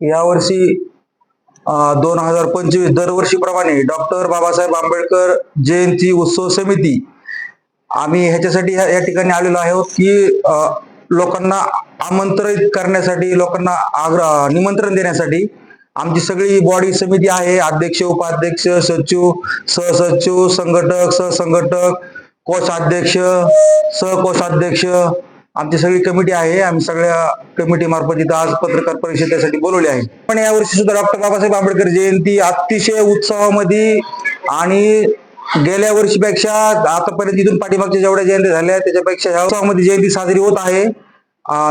यावर्षी दोन हजार पंचवीस दरवर्षीप्रमाणे डॉक्टर बाबासाहेब आंबेडकर जयंती उत्सव समिती आम्ही ह्याच्यासाठी ह्या या ठिकाणी आलेलो आहोत की लोकांना आमंत्रित करण्यासाठी लोकांना आग्रह निमंत्रण देण्यासाठी आमची सगळी बॉडी समिती आहे. अध्यक्ष उपाध्यक्ष सचिव सहसचिव संघटक सहसंघटक कोषाध्यक्ष सहकोषाध्यक्ष आमची सगळी कमिटी आहे. आम्ही सगळ्या कमिटी मार्फत इथं आज पत्रकार परिषदेसाठी बोलवले आहे. पण यावर्षी सुद्धा डॉक्टर बाबासाहेब आंबेडकर जयंती अतिशय उत्सवामध्ये आणि गेल्या वर्षीपेक्षा आतापर्यंत इथून पाठीमागच्या जेवढ्या जयंती झाल्या त्याच्यापेक्षा ह्या उत्सवामध्ये जयंती साजरी होत आहे.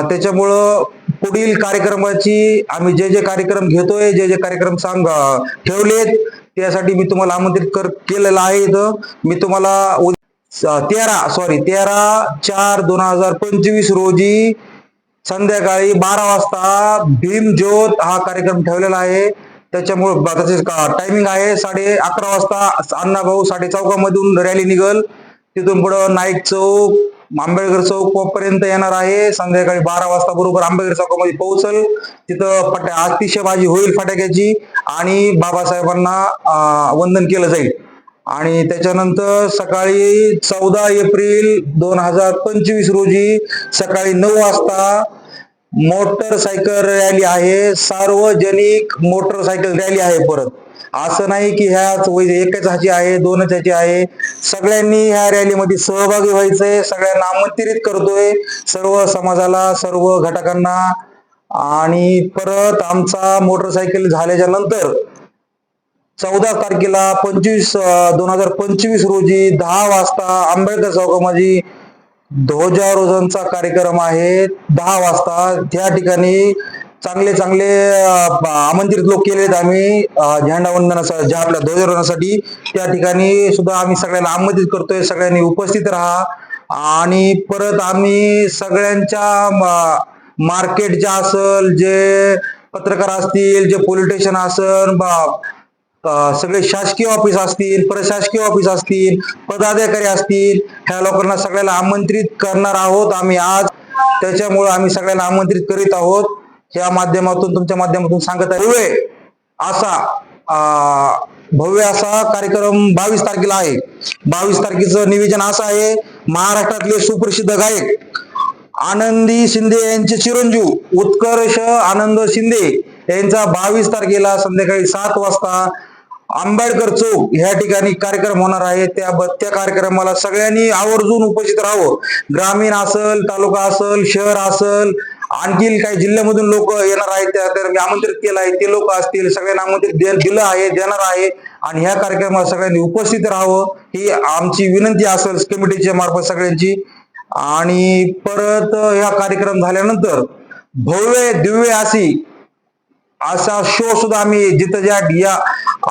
त्याच्यामुळं पुढील कार्यक्रमाची आम्ही जे जे कार्यक्रम घेतोय जे जे कार्यक्रम सांग ठेवलेत त्यासाठी मी तुम्हाला आमंत्रित कर केलेलं आहे इथं. मी तुम्हाला तेरा सॉरी तेरा चार दोन हजार पंचवीस रोजी संध्याकाळी बारा वाजता भीमज्योत हा कार्यक्रम ठेवलेला आहे. त्याच्यामुळे त्याचे टायमिंग आहे साडे अकरा वाजता अण्णाभाऊ साडे चौकामधून रॅली निघल. तिथून पुढं नाईक चौक आंबेडकर चौक पर्यंत येणार आहे. संध्याकाळी बारा वाजता बरोबर आंबेडकर चौकामध्ये पोहोचल. तिथं फटा अतिशयबाजी होईल फटाक्याची आणि बाबासाहेबांना वंदन केलं जाईल. आणि त्याच्यानंतर सकाळी चौदा एप्रिल दोन हजार पंचवीस रोजी सकाळी नऊ वाजता मोटरसायकल रॅली आहे. सार्वजनिक मोटरसायकल रॅली आहे परत. असं नाही की ह्याच एकच ह्याची आहे दोनच ह्याची आहे. सगळ्यांनी ह्या रॅलीमध्ये सहभागी व्हायचंय. सगळ्यांना आमंत्रित करतोय. सर्व समाजाला सर्व घटकांना. आणि परत आमचा मोटरसायकल झाल्याच्यानंतर चौदा तारखेला पंचवीस दोन हजार पंचवीस रोजी दहा वाजता आंबेडकर चौकामध्ये ध्वजारोहणचा कार्यक्रम आहे. दहा वाजता त्या ठिकाणी चांगले चांगले आमंत्रित लोक केलेत आम्ही. झेंडावंदनासाठी झेंडा वंदनासाठी ज्या आपल्या ध्वजारोहणासाठी त्या ठिकाणी सुद्धा आम्ही सगळ्यांना आमंत्रित करतोय. सगळ्यांनी उपस्थित राहा. आणि परत आम्ही सगळ्यांच्या मार्केट ज्या असल जे पत्रकार असतील जे पोलीस स्टेशन असल बा- सगळे शासकीय ऑफिस असतील प्रशासकीय ऑफिस असतील पदाधिकारी असतील ह्या लोकांना सगळ्याला आमंत्रित करणार आहोत आम्ही आज. त्याच्यामुळे आम्ही सगळ्यांना आमंत्रित करीत आहोत. या माध्यमातून तुमच्या माध्यमातून सांगत आहे. असा भव्य असा कार्यक्रम बावीस तारखेला आहे. बावीस तारखेचं निवेदन असं आहे महाराष्ट्रातले सुप्रसिद्ध गायक आनंदी शिंदे यांचे चिरंजीव उत्कर्ष आनंद शिंदे यांचा बावीस तारखेला संध्याकाळी सात वाजता आंबेडकर चौक ह्या ठिकाणी कार्यक्रम होणार आहे. त्या ब- त्या कार्यक्रमाला सगळ्यांनी आवर्जून उपस्थित राहावं. ग्रामीण असल तालुका असल शहर असल आणखी काही जिल्ह्यामधून लोक येणार आहेत. त्या आमंत्रित केलं आहे. ते लोक असतील सगळ्यांना आमंत्रित दिलं आहे देणार आहे. आणि ह्या कार्यक्रमात सगळ्यांनी उपस्थित राहावं. ही आमची विनंती असेल कमिटीच्या मार्फत सगळ्यांची. आणि परत ह्या कार्यक्रम झाल्यानंतर भव्य दिव्य अशी असा शो सुद्धा आम्ही जिथं ज्या या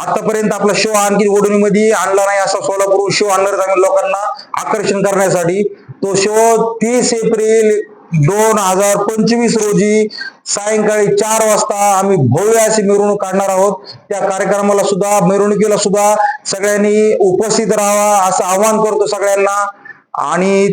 आतापर्यंत आपला शो आणखी ओढणीमध्ये आणला नाही असा सोलापूर शो आणणार आम्ही लोकांना आकर्षण करण्यासाठी. तो शो तीस एप्रिल दोन हजार पंचवीस रोजी सायंकाळी चार वाजता आम्ही भव्य अशी मिरवणूक काढणार आहोत. त्या कार्यक्रमाला सुद्धा मिरवणुकीला सुद्धा सगळ्यांनी उपस्थित राहावा असं आवाहन करतो सगळ्यांना. आणि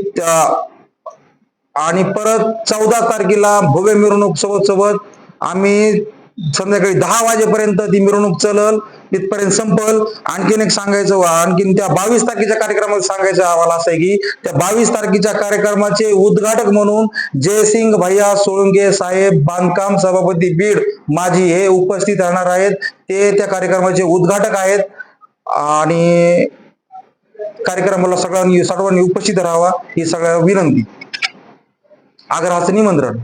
आणि परत चौदा तारखेला भव्य मिरवणूक सोबत सोबत आम्ही संध्याकाळी दहा वाजेपर्यंत ती मिरवणूक चलल तिथपर्यंत संपल. आणखीन एक सांगायचं आणखीन त्या बावीस तारखेच्या कार्यक्रमात सांगायचं अहवाल असा आहे की त्या बावीस तारखेच्या कार्यक्रमाचे उद्घाटक म्हणून जयसिंग भैया सोळंगे साहेब बांधकाम सभापती बीड माझी हे उपस्थित राहणार आहेत. ते त्या कार्यक्रमाचे उद्घाटक आहेत. आणि कार्यक्रमाला सगळ्यांनी सर्वांनी उपस्थित राहावा ही सगळ्या विनंती. आग्रहाचं निमंत्रण.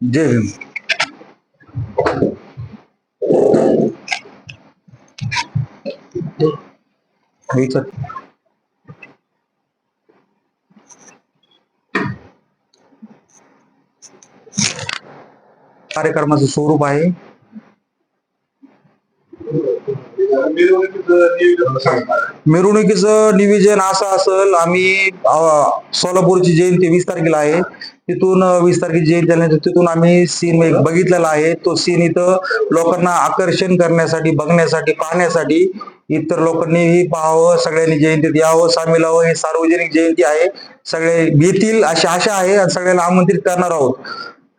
जय भीम कार्यक्रमाचं स्वरूप आहे। मिरवणुकीचं नियोजन असं असेल आम्ही सोलापूरची जयंती वीस तारखेला आहे. तिथून वीस तारखेची जयंती झाल्यानंतर तिथून आम्ही सीन एक बघितलेला आहे. तो सीन इथं लोकांना आकर्षण करण्यासाठी बघण्यासाठी पाहण्यासाठी इतर लोकांनीही पाहावं सगळ्यांनी जयंतीत यावं सामील व्हावं. हे सार्वजनिक जयंती आहे. सगळे घेतील अशी आशा आहे आणि सगळ्यांना आमंत्रित करणार आहोत.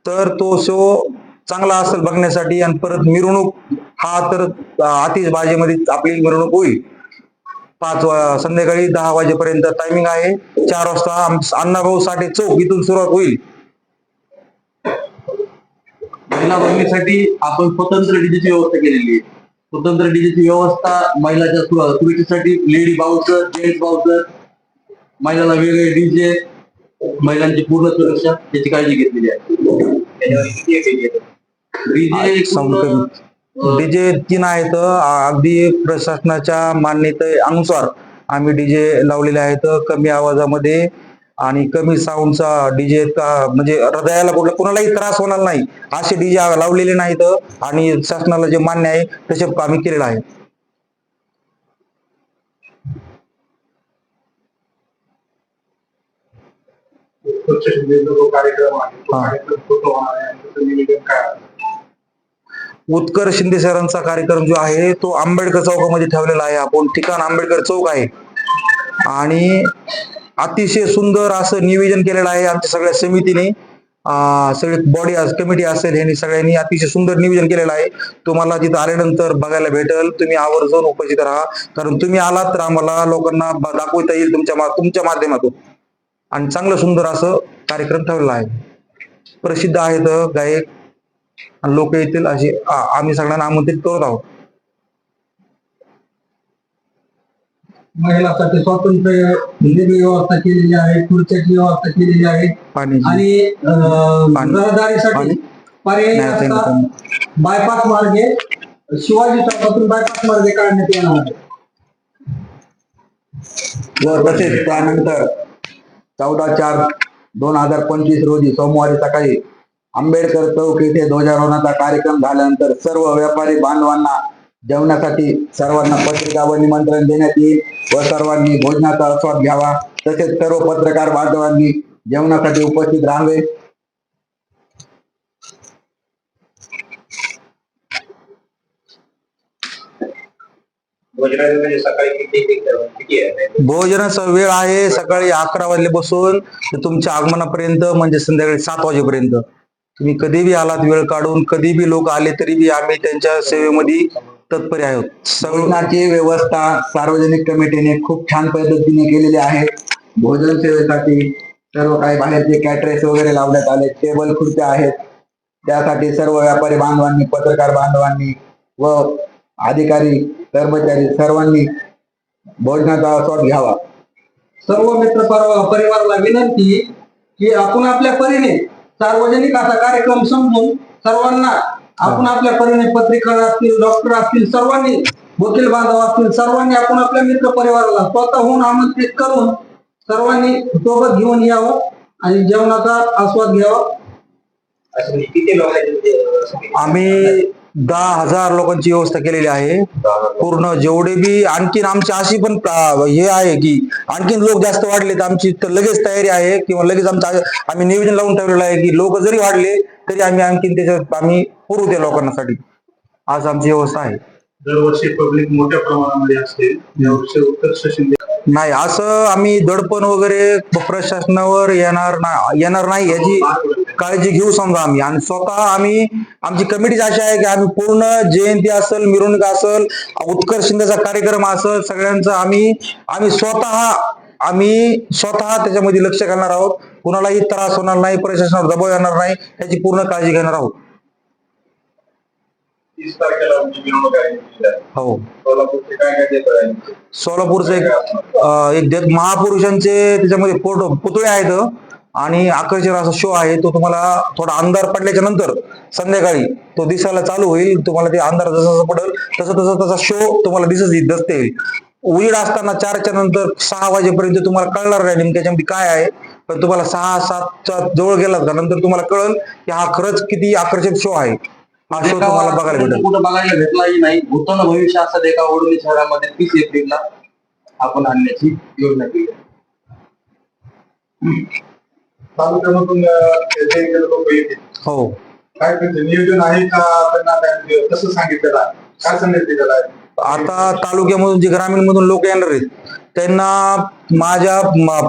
तर तो शो चांगला असेल बघण्यासाठी आणि परत मिरवणूक हा तर आतिषबाजीमध्ये आपली मिरवणूक होईल. पाच संध्याकाळी दहा वाजेपर्यंत टायमिंग आहे. चार वाजता अण्णाभाऊ साठे चौक इथून सुरुवात होईल. महिला बघण्यासाठी आपण स्वतंत्र डीजेची व्यवस्था केलेली आहे. स्वतंत्र डीजेची व्यवस्था महिलाच्या सुरक्षेसाठी लेडी बाउन्सर जेंट्स बाउन्सर महिलाला वेगळे डीजे महिलांची पूर्ण सुरक्षा याची काळजी घेतलेली आहे. डीजे डीजे तीन आहेत अगदी प्रशासनाच्या मान्यतेनुसार आम्ही डीजे लावलेले आहेत कमी आवाजामध्ये आणि कमी साऊंडचा डीजे म्हणजे हृदयाला कुठला कुणालाही त्रास होणार नाही असे डीजे लावलेले नाहीत आणि शासनाला जे मान्य आहे तसे आम्ही केलेलं आहे. कार्यक्रम आहे? उत्कर्ष शिंदे सरांचा कार्यक्रम जो आहे तो आंबेडकर चौकामध्ये ठेवलेला आहे आपण. ठिकाण आंबेडकर चौक आहे. आणि अतिशय सुंदर असं नियोजन केलेलं आहे आमच्या सगळ्या समितीने. सगळे बॉडी कमिटी असेल ह्यांनी सगळ्यांनी अतिशय सुंदर नियोजन केलेलं आहे. तुम्हाला तिथं आल्यानंतर बघायला भेटेल. तुम्ही आवर्जून उपस्थित राहा. कारण तुम्ही आलात तर आम्हाला लोकांना दाखवता येईल तुमच्या तुमच्या माध्यमातून. आणि चांगलं सुंदर असं कार्यक्रम ठेवलेला आहे. प्रसिद्ध आहेत गायक. आणि लोक येतील अशी आम्ही सगळ्यांना आमंत्रित करत आहोत महिलांसाठी स्वतंत्र वेगळी व्यवस्था केलेली आहे खुर्च्याची व्यवस्था केलेली आहे पाणी आणि. रहदारीसाठी. पर्यायी. बायपास मार्गे शिवाजी चौकातून बायपास मार्गे काढण्यात येणार आहे व तसेच त्यानंतर चौदा चार दोन हजार पंचवीस रोजी सोमवारी सकाळी आंबेडकर चौक येथे ध्वजारोहणाचा कार्यक्रम झाल्यानंतर सर्व व्यापारी बांधवांना जेवणासाठी सर्वांना पत्रिका व निमंत्रण देण्यात येईल व सर्वांनी भोजनाचा आस्वाद घ्यावा. तसेच सर्व पत्रकार बांधवांनी जेवणासाठी उपस्थित राहावे. भोजनाची म्हणजे भोजनाचा वेळ आहे सकाळी अकरा वाजल्यापासून तुमच्या आगमनापर्यंत म्हणजे संध्याकाळी सात वाजेपर्यंत. तुम्ही कधीबी आलात वेळ काढून कधीबी लोक आले तरी बी आम्ही त्यांच्या सेवेमध्ये तत्पर आहोत. भोजनाची व्यवस्था सार्वजनिक कमिटीने खूप छान पद्धतीने केलेली आहे. भोजन सेवेसाठी सर्व काही बाहेरचे कॅटरेस वगैरे लावण्यात आले टेबल खुर्च्या आहेत. त्यासाठी सर्व व्यापारी बांधवांनी पत्रकार बांधवांनी व अधिकारी कर्मचारी सर्वांनी भोजनाचा आस्वाद घ्यावा. सर्व मित्र परिवाराला विनंती की आपण आपल्या परीने सार्वजनिक असा कार्यक्रम समजून सर्वांना आपण आपल्या परीने पत्रकार असतील डॉक्टर असतील सर्वांनी वकील बांधव असतील सर्वांनी आपण आपल्या मित्र परिवाराला स्वतःहून आमंत्रित करून सर्वांनी सोबत घेऊन यावं आणि जेवणाचा आस्वाद घ्यावा. लोकांची आम्ही दहा हजार लोकांची व्यवस्था केलेली आहे. पूर्ण जेवढे बी आणखीन आमची अशी पण हे आहे की आणखीन लोक जास्त वाढले तर आमची तर लगेच तयारी आहे किंवा लगेच आमचं आम्ही नियोजन लावून ठेवलेलं आहे की लोक जरी वाढले तरी आम्ही आणखीन त्याच्यात आम्ही पुरवू त्या लोकांसाठी आज आमची व्यवस्था आहे. दरवर्षी पब्लिक मोठ्या प्रमाणामध्ये असते. यावर्षी नाही असं आम्ही दडपण वगैरे प्रशासनावर येणार नाही येणार नाही याची काळजी घेऊ समजा आम्ही. आणि स्वतः आम्ही आमची कमिटीच अशी आहे की आम्ही पूर्ण जयंती असेल मिरवणूक असेल उत्कर्ष शिंदेचा कार्यक्रम असेल सगळ्यांचा आम्ही आम्ही स्वतः आम्ही स्वतः त्याच्यामध्ये लक्ष घालणार आहोत. कुणालाही त्रास होणार नाही प्रशासनावर दबाव येणार नाही याची पूर्ण काळजी घेणार आहोत. हो. सोलापूरचे एक महापुरुषांचे त्याच्यामध्ये फोटो पुतळे आहेत. आणि आकर्षक असा शो आहे तो तुम्हाला थोडा अंधार पडल्याच्या नंतर संध्याकाळी तो दिसायला चालू होईल. तुम्हाला ते अंधार जसा जसा पडेल तसं तसं तसा शो तुम्हाला दिसत येईल दिसता. येईल उजेड असताना चारच्या नंतर सहा वाजेपर्यंत तुम्हाला कळणार नाही नेमकं त्याच्यामध्ये काय आहे. पण तुम्हाला सहा सातच्या जवळ गेलात का नंतर तुम्हाला कळल की हा खरंच किती आकर्षक शो आहे. हा शो तुम्हाला बघायला भेटेल. कुठं बघायला भेटलाही नाही. भूतान भविष्य असं एका ओढणी शहरामध्ये तीस एप्रिलला आपण आणण्याची योजना केली. तालुक्यामधून अं, जे जे लोक येतील हो. काय त्यांचं नियोजन आहे का त्यांना काय कसं सांगितलेलं आहे काय संदेश दिलेला आहे? आता तालुक्यामधून जे ग्रामीण मधून लोक येणार आहेत त्यांना माझ्या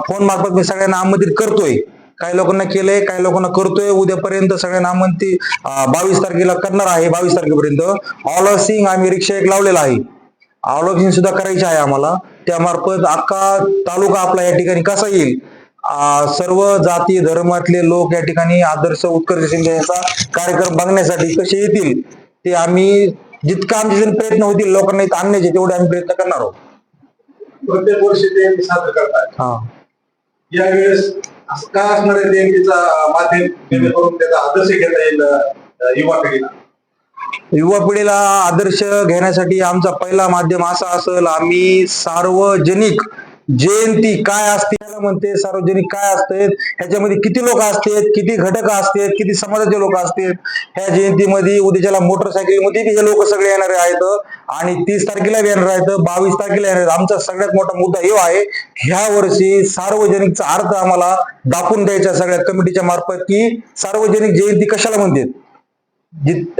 फोन मार्फत मी सगळ्यांना आमंत्रित करतोय. काही लोकांना केलंय काही लोकांना करतोय. उद्यापर्यंत सगळ्यांना आमंत्री बावीस तारखेला करणार आहे बावीस तारखेपर्यंत. ऑल सिंग आम्ही रिक्षा एक लावलेला आहे. ऑल सुद्धा करायची आहे आम्हाला. त्यामार्फत अख्खा तालुका आपला या ठिकाणी कसा येईल? सर्व जाती धर्मातले लोक या ठिकाणी आदर्श उत्कर्ष शिंदे यांचा कार्यक्रम बघण्यासाठी कसे येतील ते आम्ही जितका आमचे प्रयत्न होतील लोकांना इथं आणण्याचे तेवढे आम्ही प्रयत्न करणार आहोत. प्रत्येक वर्षी ते साजरं करतात. यावेळेस काय असणार आहे देणगीचा माध्यम जेणेकरून त्याचा आदर्श घेता येईल युवा पिढीला? युवा पिढीला आदर्श घेण्यासाठी आमचा पहिला माध्यम असा असेल आम्ही सार्वजनिक जयंती काय असते याला म्हणते सार्वजनिक काय असते ह्याच्यामध्ये किती लोक असतात किती घटक असतात किती समाजाचे लोक असतात ह्या जयंतीमध्ये उद्याच्याला मोटरसायकलमध्ये हे लोक सगळे येणारे आहेत. आणि तीस तारखेला येणार आहेत बावीस तारखेला येणार आहेत. आमचा सगळ्यात मोठा मुद्दा हे आहे ह्या वर्षी सार्वजनिकचा अर्थ आम्हाला दाखवून द्यायचा सगळ्या कमिटीच्या मार्फत की सार्वजनिक जयंती कशाला म्हणतात.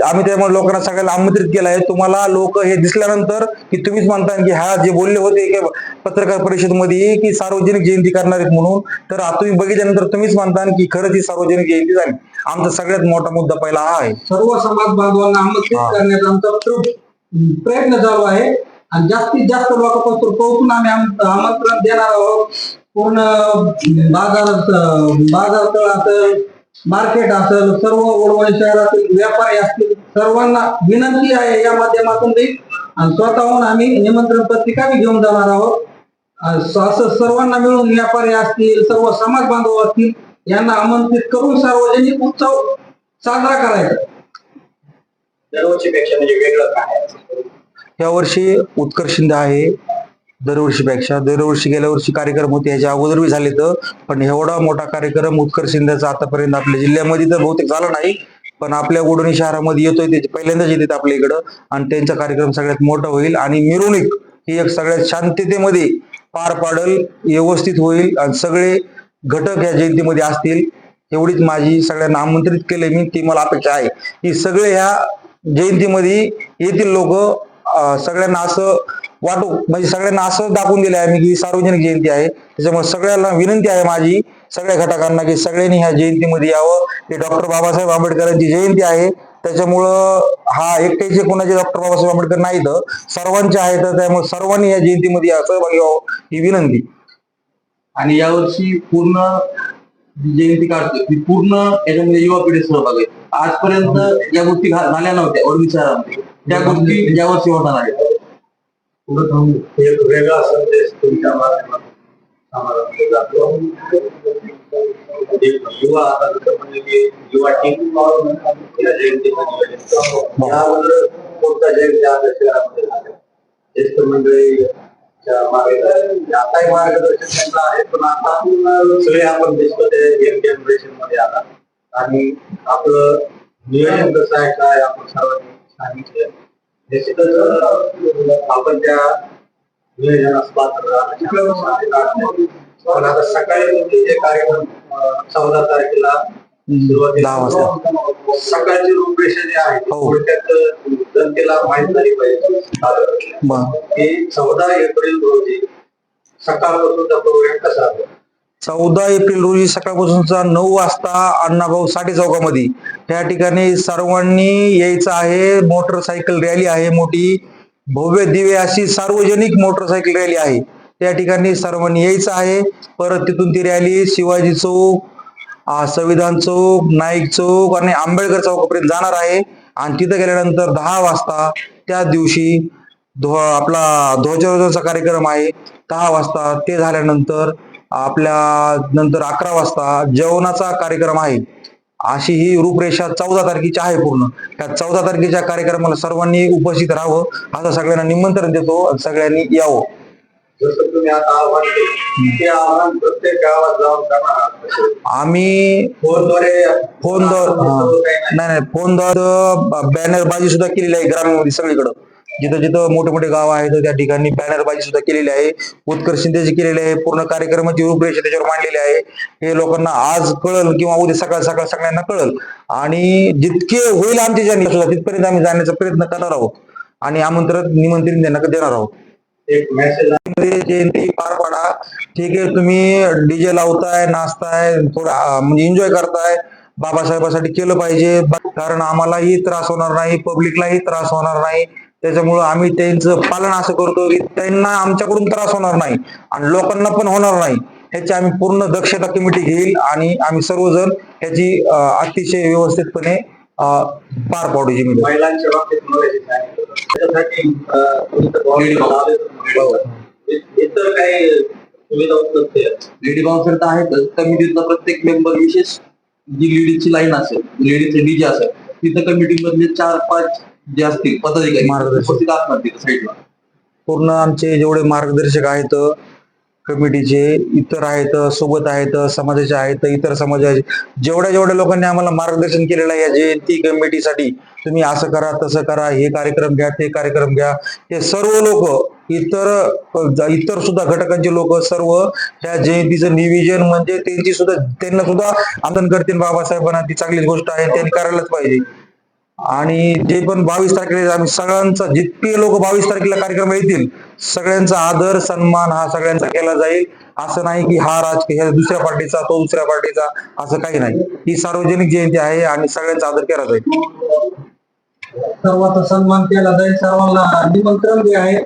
आम्ही त्यामुळे लोकांना सगळ्याला आमंत्रित केलं आहे. तुम्हाला लोक हे दिसल्यानंतर की तुम्हीच म्हणता की हा जे बोलले होते की पत्रकार परिषदेमध्ये की सार्वजनिक जयंती करणार आहेत म्हणून तर तुम्ही बघितल्यानंतर तुम्हीच म्हणता की खरंच ही सार्वजनिक जयंती झाली. आमचा सगळ्यात मोठा मुद्दा पहिला हा आहे. सर्व समाज बांधवांना आमंत्रित. करण्याचा आमचा प्र- प्रयत्न चालू आहे. आणि जास्तीत जास्त लोकांपासून पोहोचून आम्ही आम- आमंत्रण देणार आहोत. पूर्ण बाजार बाजार तळ मार्केट असेल सर्व वडवणी शहरातील व्यापारी असतील सर्वांना विनंती आहे या माध्यमातून देखील आणि स्वतःहून आम्ही निमंत्रण पत्रिका बी घेऊन जाणार आहोत. असं सर्वांना मिळून व्यापारी असतील सर्व समाज बांधव असतील यांना आमंत्रित करून सार्वजनिक उत्सव साजरा करायचा. दरवर्षीपेक्षा म्हणजे वेगळं काय या वर्षी उत्कर्ष आहे. दरवर्षीपेक्षा. दरवर्षी गेल्या वर्षी कार्यक्रम होते याच्या अगोदर बी झाले तर. पण एवढा मोठा कार्यक्रम उत्कर्ष शिंदेचा आतापर्यंत आपल्या जिल्ह्यामध्ये तर बहुतेक झाला नाही. पण आपल्या उडणी शहरामध्ये येतोय ते पहिल्यांदाच येते आपल्या इकडं. आणि त्यांचा कार्यक्रम सगळ्यात मोठा होईल. आणि मिरवणूक ही एक सगळ्यात शांततेमध्ये पार पाडल व्यवस्थित होईल. आणि सगळे घटक या जयंतीमध्ये असतील. एवढीच माझी सगळ्यांना आमंत्रित केले मी ती मला अपेक्षा आहे. की सगळे ह्या जयंतीमध्ये येथील लोक सगळ्यांना असं वाटू म्हणजे सगळ्यांना असं दाखवून दिलं आहे मी की सार्वजनिक जयंती आहे. त्याच्यामुळे सगळ्यांना विनंती आहे माझी सगळ्या घटकांना की सगळ्यांनी ह्या जयंतीमध्ये यावं. ते डॉक्टर बाबासाहेब आंबेडकरांची जयंती आहे. त्याच्यामुळं हा एकट्याचे कोणाचे डॉक्टर बाबासाहेब आंबेडकर नाहीत. सर्वांचे आहेत त्यामुळे सर्वांनी या जयंतीमध्ये या सहभागी व्हावं ही विनंती. आणि यावर्षी पूर्ण जयंती काढतोय ती पूर्ण याच्यामध्ये युवा पिढी सहभाग आहे. आजपर्यंत या गोष्टी झाल्या नव्हत्या वडवी शहरामध्ये त्या गोष्टी यावर्षी होणार आहेत. एक वेगळा संदेश तुमच्या माध्यमातून आम्हाला जातो. एक युवा आता म्हणजे की युवा टीम या यावर कोणता जयंती शहरामध्ये झाल्या ज्येष्ठ मंडळीच्या आताही मार्गदर्शन त्यांचं आहे पण आता सगळे आपण दिसतो ते एक जनरेशनमध्ये आला आणि आपलं नियोजन कसं आहे काय आपण सर्वांनी सांगितलं. निश्चितच आपण त्या नियोजनास पात्र राहण्याची पण आता सकाळी म्हणजे जे कार्यक्रम चौदा तारखेला सुरुवातीला. सकाळची रूपरेषा जी आहे हो. थोडक्यात जनतेला माहीत झाली पाहिजे. की चौदा एप्रिल रोजी सकाळपासूनचा प्रोग्राम कसा चौदा एप्रिल रोजी सकाळपासूनचा नऊ वाजता अण्णाभाऊ साठे चौकामध्ये. त्या ठिकाणी सर्वांनी यायचं आहे. मोटरसायकल रॅली आहे मोठी. भव्य दिव्य अशी सार्वजनिक मोटरसायकल रॅली आहे. त्या ठिकाणी सर्वांनी यायचं आहे. परत तिथून ती रॅली शिवाजी चौक संविधान चौक नाईक चौक आणि आंबेडकर चौकापर्यंत जाणार आहे. आणि तिथं गेल्यानंतर दहा वाजता त्या दिवशी ध्व आपला ध्वजारोहणाचा कार्यक्रम आहे. दहा वाजता ते झाल्यानंतर आपल्या नंतर अकरा वाजता जेवणाचा कार्यक्रम आहे. अशी ही रूपरेषा चौदा तारखेची आहे पूर्ण. त्या चौदा तारखेच्या कार्यक्रमाला सर्वांनी उपस्थित राहावं. असं सगळ्यांना निमंत्रण देतो सगळ्यांनी यावं. आम्ही फोनद्वारे फोनद्वारे नाही. नाही फोनद्वारे बॅनर बाजी सुद्धा केलेली आहे ग्रामीणमध्ये सगळीकडं. जिथं जिथं मोठे मोठे गाव आहेत त्या ठिकाणी बॅनर बाजी सुद्धा केलेली आहे. उत्कर्ष शिंदेची केलेली आहे पूर्ण कार्यक्रमाची रूपरेषा त्याच्यावर मांडलेली आहे. हे लोकांना आज कळल किंवा उद्या सकाळ सकाळ सगळ्यांना कळल. आणि जितके होईल आमच्या ज्यांनी सुद्धा तिथपर्यंत आम्ही जाण्याचा प्रयत्न करणार आहोत. आणि आमंत्रण निमंत्रण त्यांना देणार आहोत. जयंती पार पाडा. ठीक आहे तुम्ही डीजे लावताय नाचताय थोडं म्हणजे एन्जॉय करताय. बाबासाहेबासाठी केलं पाहिजे. कारण आम्हालाही त्रास होणार नाही पब्लिकलाही त्रास होणार नाही. त्याच्यामुळं आम्ही त्यांचं पालन असं करतो की त्यांना आमच्याकडून त्रास होणार नाही आणि लोकांना पण होणार नाही. ह्याची आम्ही पूर्ण दक्षता कमिटी घेईल आणि आम्ही सर्वजण ह्याची अतिशय व्यवस्थितपणे पार पाडू जी महिलांच्या इतर काही लेडी बाउन्सर तर आहेत कमिटीतला प्रत्येक मेंबर विशेष जी लेडीजची लाईन असेल लेडीजचे डीजे असेल तिथं कमिटी मधले चार पाच जे असतील पदाधिकारी मार्गदर्शक. उपस्थित असणार तिथं साईडला. पूर्ण आमचे जेवढे मार्गदर्शक आहेत कमिटीचे इतर आहेत सोबत आहेत समाजाचे आहेत इतर समाजाचे जेवढ्या जेवढ्या लोकांनी आम्हाला मार्गदर्शन केलेलं आहे या जयंती कमिटीसाठी तुम्ही असं करा तसं करा हे कार्यक्रम घ्या ते कार्यक्रम घ्या. हे सर्व लोक इतर इतर सुद्धा घटकांचे लोक सर्व ह्या जयंतीचं नियोजन म्हणजे त्यांची सुद्धा त्यांना सुद्धा आंदोलन करतील बाबासाहेबांना ती चांगलीच गोष्ट आहे त्यांनी करायलाच पाहिजे. आणि जे पण बावीस तारखेला आम्ही सगळ्यांचा जितके लोक बावीस तारखेला कार्यक्रम येतील सगळ्यांचा आदर सन्मान हा सगळ्यांचा केला जाईल. असं नाही की हा राजकीय दुसऱ्या पार्टीचा तो दुसऱ्या पार्टीचा असं काही नाही. ही सार्वजनिक जयंती आहे आणि सगळ्यांचा आदर केला जाईल. सर्वांचा सन्मान केला जाईल. सर्वांना निमंत्रण जे आहे?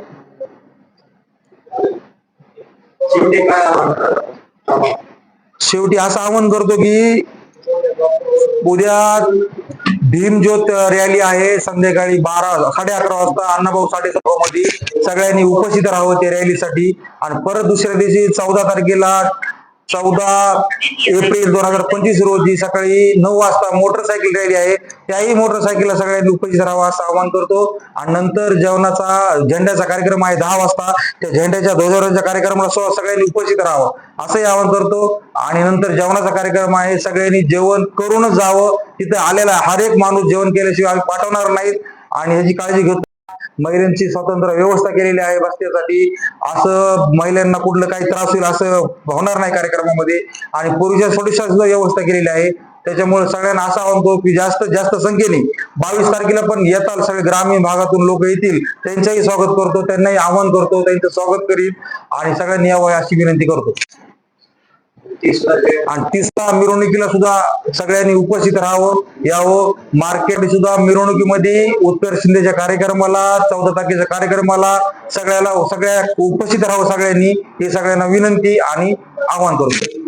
शेवटी असं आवाहन करतो की उद्या भीमज्योत रॅली आहे संध्याकाळी बारा साडे अकरा वाजता अण्णाभाऊ साडे मध्ये सगळ्यांनी उपस्थित राहावं त्या रॅलीसाठी. आणि परत दुसऱ्या दिवशी चौदा तारखेला चौदा एप्रिल दोन हजार पंचवीस रोजी सकाळी नऊ वाजता मोटरसायकल रॅली आहे. त्याही मोटरसायकलला सगळ्यांनी उपस्थित राहावा असं आवाहन करतो. आणि नंतर जेवणाचा झेंड्याचा कार्यक्रम आहे दहा वाजता. त्या झेंड्याच्या ध्वजारोहणाच्या कार्यक्रमाला सगळ्यांनी उपस्थित राहावं. असंही आवाहन करतो. आणि नंतर जेवणाचा कार्यक्रम आहे. सगळ्यांनी जेवण करूनच जावं. तिथे आलेला हर एक माणूस जेवण केल्याशिवाय आम्ही पाठवणार नाहीत. आणि ह्याची काळजी घेतो. महिलांची स्वतंत्र व्यवस्था केलेली आहे बसण्यासाठी असं महिलांना कुठलं काही त्रास होईल असं होणार नाही कार्यक्रमामध्ये. आणि पुरुषांसाठी सुद्धा व्यवस्था केलेली आहे. त्याच्यामुळे सगळ्यांना असं आवाहन की जास्त जास्त संख्येने बावीस तारखेला पण येताल. सगळे ग्रामीण भागातून लोक येतील. त्यांच्याही स्वागत करतो त्यांनाही आवाहन करतो त्यांचं स्वागत करीन आणि सगळ्यांनी यावं अशी विनंती करतो. आणि तिसरा मिरवणुकीला सुद्धा सगळ्यांनी उपस्थित राहावं यावं. मार्केट सुद्धा मिरवणुकीमध्ये उत्तर शिंदेच्या कार्यक्रमाला चौदा तारखेच्या कार्यक्रमाला सगळ्याला सगळ्या उपस्थित राहावं सगळ्यांनी हे सगळ्यांना विनंती आणि आवाहन करतो.